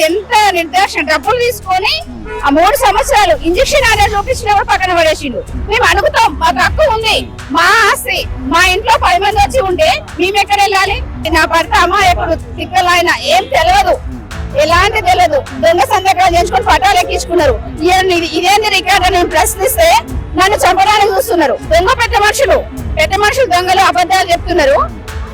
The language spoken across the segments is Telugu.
అసలు ఎంత నిర్దాక్షణ డబ్బులు తీసుకొని ఆ మూడు సంవత్సరాలు ఇంజక్షన్ అనేది చూపించినప్పుడు పక్కన పడేసిండు. మేము అడుగుతాం మాకు హక్కు ఉంది. మా ఆస్తి మా ఇంట్లో పది మంది వచ్చి ఉంటే మేము ఎక్కడ వెళ్ళాలి? నా భర్త అమ్మ ఎప్పుడు తిక్కలైన ఏం తెలియదు ఎలాంటి తెలియదు దొంగ సంతకాలు చేసుకొని పటాలు ఎక్కించుకున్నారు. ఇదేంటి రికార్డు ఇదేంది రికార్డ్ అని నేను ప్రశ్నిస్తే నన్ను చంపడానికి చూస్తున్నారు. దొంగ పెద్ద మనుషులు పెద్ద మనుషులు దొంగలు అబద్ధాలు చెప్తున్నారు.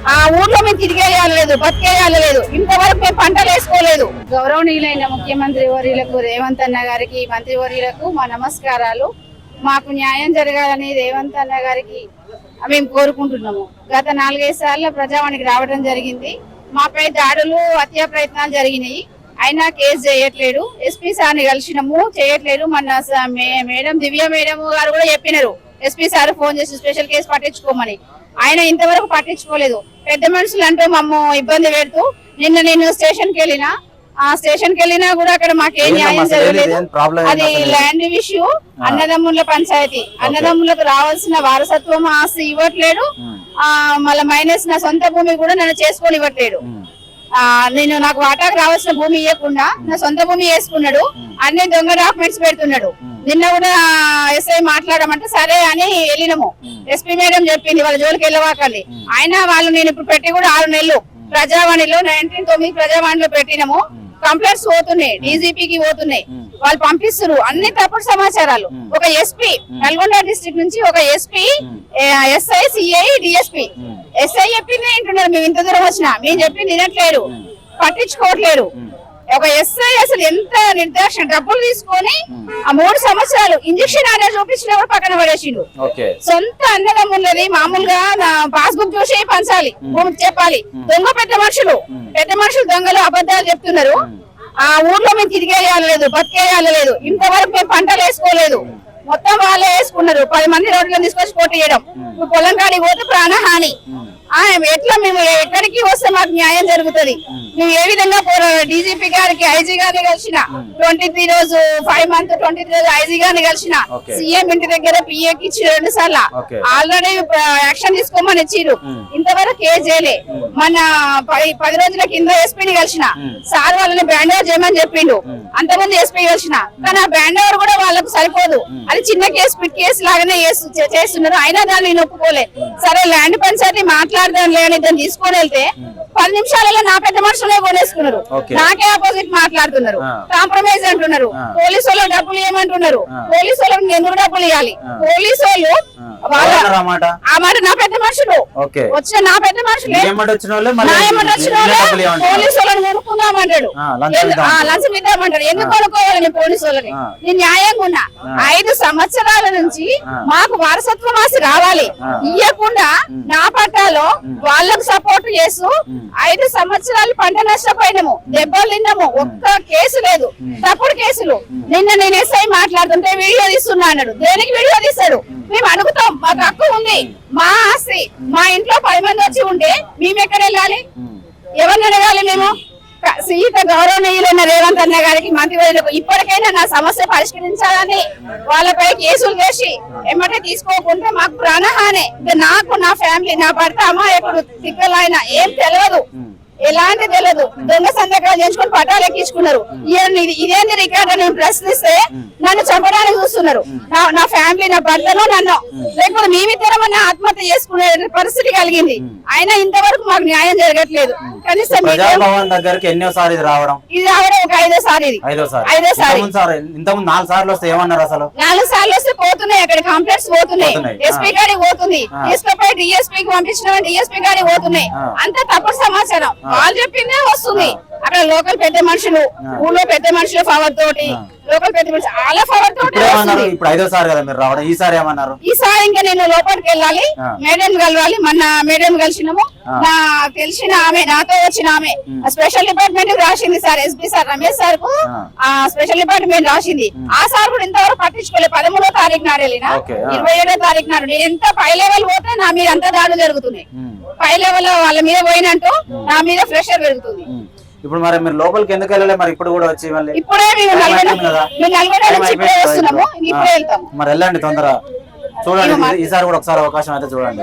ఆ ఊర్లో మేము తిరిగేయాలలేదు బతికేయాలలేదు ఇంతవరకు మేము పంటలు వేసుకోలేదు. గౌరవనీయులైన ముఖ్యమంత్రి వర్యులకు రేవంత్ అన్న గారికి మంత్రి వర్యులకు మా నమస్కారాలు. మాకు న్యాయం జరగాలని రేవంత్ అన్న గారికి మేము కోరుకుంటున్నాము. గత నాలుగైదు సార్లు ప్రజావానికి రావడం జరిగింది. మాపై దాడులు హత్యా ప్రయత్నాలు జరిగినాయి. అయినా కేసు చేయట్లేదు. ఎస్పీ సార్ని కలిసినాము చేయట్లేదు. మన స- మే- మేడం దివ్య మేడం గారు కూడా చెప్పినారు. ఎస్పీ సార్ ఫోన్ చేసి స్పెషల్ కేసు పట్టించుకోమని. ఆయన ఇంతవరకు పట్టించుకోలేదు. పెద్ద మనుషులు అంటూ మమ్మ ఇబ్బంది పెడుతూ నిన్న నేను స్టేషన్కి వెళ్ళినా ఆ స్టేషన్కి వెళ్ళినా కూడా అక్కడ మాకేం న్యాయం? జరగలేదు. అది? ల్యాండ్ ఇష్యూ అన్నదమ్ముల పంచాయతీ. అన్నదమ్ములకు రావాల్సిన వారసత్వం ఆస్తి ఇవ్వట్లేడు ఆ మళ్ళీ మైనస్ నా సొంత భూమి కూడా నన్ను చేసుకొని ఇవ్వట్లేడు ఆ నేను నాకు వాటాకు రావాల్సిన భూమి ఇవ్వకుండా నా సొంత భూమి వేసుకున్నాడు. అన్ని దొంగ డాక్యుమెంట్స్ పెడుతున్నాడు. నిన్న కూడా ఎస్ఐ మాట్లాడమంటే సరే అని వెళ్ళినాము. ఎస్పీ మేడం చెప్పింది వాళ్ళ జోలికి వెళ్ళవాకండి. అయినా వాళ్ళు నేను ఇప్పుడు పెట్టి కూడా ఆరు నెలలు ప్రజావాణిలో నైన్టీన్ తొమ్మిది ప్రజావాణిలో పెట్టినాము. కంప్లైంట్స్ పోతున్నాయి డీజీపీకి పోతున్నాయి. వాళ్ళు పంపిస్తున్నారు అన్ని తప్పుడు సమాచారాలు. ఒక ఎస్పీ నల్గొండ డిస్ట్రిక్ట్ నుంచి ఒక SP SI CI DSP SI చెప్పింది వింటున్నారు మేము ఇంత దూరం వచ్చినా. మేము చెప్పింది వినట్లేరు పట్టించుకోవట్లేరు ఒక ఎస్ఐ అసలు ఎంత నిర్దాక్షణ డబ్బులు తీసుకొని ఆ మూడు సంవత్సరాలు ఇంజక్షన్ అనేది చూపించిన కూడా పక్కన పడేసిండు? సొంత అన్నదమ్ములది మామూలుగా నా పాస్బుక్ చూసి పంచాలి చెప్పాలి. దొంగ పెద్ద మనుషులు పెద్ద మనుషులు దొంగలు అబద్ధాలు చెప్తున్నారు. ఆ ఊర్లో మేము తిరిగేయాలలేదు బతికేయాలలేదు ఇంతవరకు మేము పంటలు వేసుకోలేదు. మొత్తం వాళ్ళే వేసుకున్నారు. పది మంది రోడ్లను తీసుకొచ్చి పోటీ చేయడం. పొలం కాడికి పోతే ప్రాణహాని. ఎట్లా మేము ఎక్కడికి వస్తే మాకు న్యాయం జరుగుతుంది. మేము ఏ విధంగా పోరాడు డీజీపీ గారికి ఐజీ గారిని కలిసిన ట్వంటీ త్రీ రోజు ఫైవ్ మంత్ ట్వంటీ త్రీ రోజు ఐజీ గారిని కలిసిన. సీఎం ఇంటి దగ్గర పిఏకి ఇచ్చి రెండు సార్లు. ఆల్రెడీ యాక్షన్ తీసుకోమని ఇచ్చిర్రు. ఇంతవరకు ఏ చేయలే మన పది పది రోజుల కింద ఎస్పీని కలిసిన సార్ వాళ్ళని బ్యాండ్ ఓవర్ చేయమని చెప్పిండు. అంతకుముందు ఎస్పీ కలిసిన. కానీ ఆ బ్యాండ్ ఓవర్ కూడా వాళ్ళకు సరిపోదు. అది చిన్న కేసు కేసు లాగానే చేస్తున్నారు. అయినా దాన్ని నేను ఒప్పుకోలే. సరే ల్యాండ్ పంచాయతీ మాట్లాడదాం లేని దాన్ని తీసుకొని వెళ్తే పది నిమిషాలలో నా పెద్ద మనుషులే కొనేసుకున్నారు. నాకే ఆపోజిట్ మాట్లాడుతున్నారు. కాంప్రమైజ్ అంటున్నారు. పోలీసు వాళ్ళకి డబ్బులు ఇవ్వమంటున్నారు. పోలీసు వాళ్ళకి ఎందుకు డబ్బులు ఇవ్వాలి. పోలీసు వాళ్ళు వాళ్ళ ఆ మాట? నా పెద్ద మనుషులు. వచ్చిన నా పెద్ద మనుషులే. వాళ్ళే వీళ్ళే వాళ్ళే. పోలీసు వాళ్ళని కొనుక్కుందామంటాడు ఆ, లంచం ఇద్దామంటాడు. ఎందుకు కొనుక్కోవాలి నేను పోలీసు వాళ్ళని. నేను న్యాయంగా ఉన్నా. ఐదు సంవత్సరాల నుంచి మాకు వారసత్వం ఆస్తి రావాలి. ఇయ్యకుండా నా పట్టాలో వాళ్ళకు సపోర్ట్ చేస్తూ ఐదు సంవత్సరాలు పంట నష్టపోయినాము. దెబ్బలు తిన్నాము. ఒక్క కేసు లేదు. తప్పుడు కేసులు. నిన్న నేను ఎస్ఐ మాట్లాడుతుంటే వీడియో తీస్తున్నా అన్నాడు. దేనికి వీడియో తీస్తాడు మేము అడుగుతాం. మాకు హక్కు ఉంది. మా ఆస్తి. మా ఇంట్లో పది మంది వచ్చి ఉంటే మేము ఎక్కడ వెళ్ళాలి ఎవరిని అడగాలి మేము? సీత గౌరవనీయులైన రేవంత్ అన్న గారికి మంత్రివర్యులకు ఇప్పటికైనా నా సమస్య పరిష్కరించాలని వాళ్ళపై కేసులు వేసి ఎమ్మటే తీసుకోకుంటే మాకు ప్రాణహాని. నాకు నా ఫ్యామిలీ నా భర్త అమ్మాయి ఇప్పుడు తిక్కలైన ఏం తెలియదు ఎలాంటి తెలియదు దొంగ సంతకాలు చేసుకొని పటాలు ఎక్కించుకున్నారు. ఇదేంది ఇది- ఇదేంది రికార్డ్ అని ప్రశ్నిస్తే నన్ను చంపడానికి చూస్తున్నారు. నా ఫ్యామిలీ నా భర్తను నన్ను. లేకపోతే మేమిద్దరమన్నా ఆత్మహత్య చేసుకునే పరిస్థితి కలిగింది. అయినా ఇంతవరకు మాకు న్యాయం జరగట్లేదు. కనీసం దగ్గరికి ఎన్నోసారి ఇది రావడం? ఇది రావడం ఒక ఐదోసారి ఇది. ఐదోసారి ఇంతకుముందు నాలుగు సార్లు వస్తే ఏమన్నారు అసలు? నాలుగు సార్లు వస్తే పోతున్నాయి. అక్కడ కంప్లైంట్స్ పోతున్నాయి. ఎస్పీ. గారికి పోతుంది. తీసుకుపోయి డిఎస్పీ కి పంపించిన డిఎస్పీ గారికి పోతున్నాయి. అంతా తప్పుడు సమాచారం. వాళ్ళు చెప్పిందే వస్తుంది. అక్కడ లోకల్ పెద్ద మనుషులు ఊళ్ళో పెద్ద మనుషుల పవర్ తోటి లోకల్ పెద్ద మనుషులు వాళ్ళ పవర్ తోటి ఇప్పుడు ఇప్పుడు ఐదోసారి కదా మీరు రావడం ఈసారి ఏమన్నారు? ఈసారి ఇంకా నేను లోపలికి వెళ్ళాలి. మేడం కలవాలి మొన్న మేడం కలిసినాము. నా తెలిసిన ఆమె నాతో వచ్చిన ఆమె స్పెషల్ డిపార్ట్మెంట్ రాసింది సార్ ఎస్పీ సార్ రమేష్ సార్కు ఆ. స్పెషల్ డిపార్ట్మెంట్ రాసింది. ఆ సార్ కూడా ఇంతవరకు పట్టించుకోలేదు పదమూడో తారీఖు నాడు వెళ్ళిన. ఇరవై ఏడో తారీఖు నాడు. నేను ఎంత పై లెవెల్ పోతే నా మీద అంత దాడులు జరుగుతున్నాయి. పై లెవెల్ వాళ్ళ మీద పోయినట్టు నా మీద ప్రెషర్ పెరుగుతుంది. ఇప్పుడు మరి మీరు లోపలికి ఎందుకు వెళ్ళలే? మరి ఇప్పుడు కూడా వచ్చి మళ్ళీ ఇప్పుడే మేము నల్గొండ నుంచి వస్తున్నాము. వెళ్తాము. మరి వెళ్ళండి తొందర చూడండి ఈసారి కూడా ఒకసారి అవకాశం అయితే చూడండి.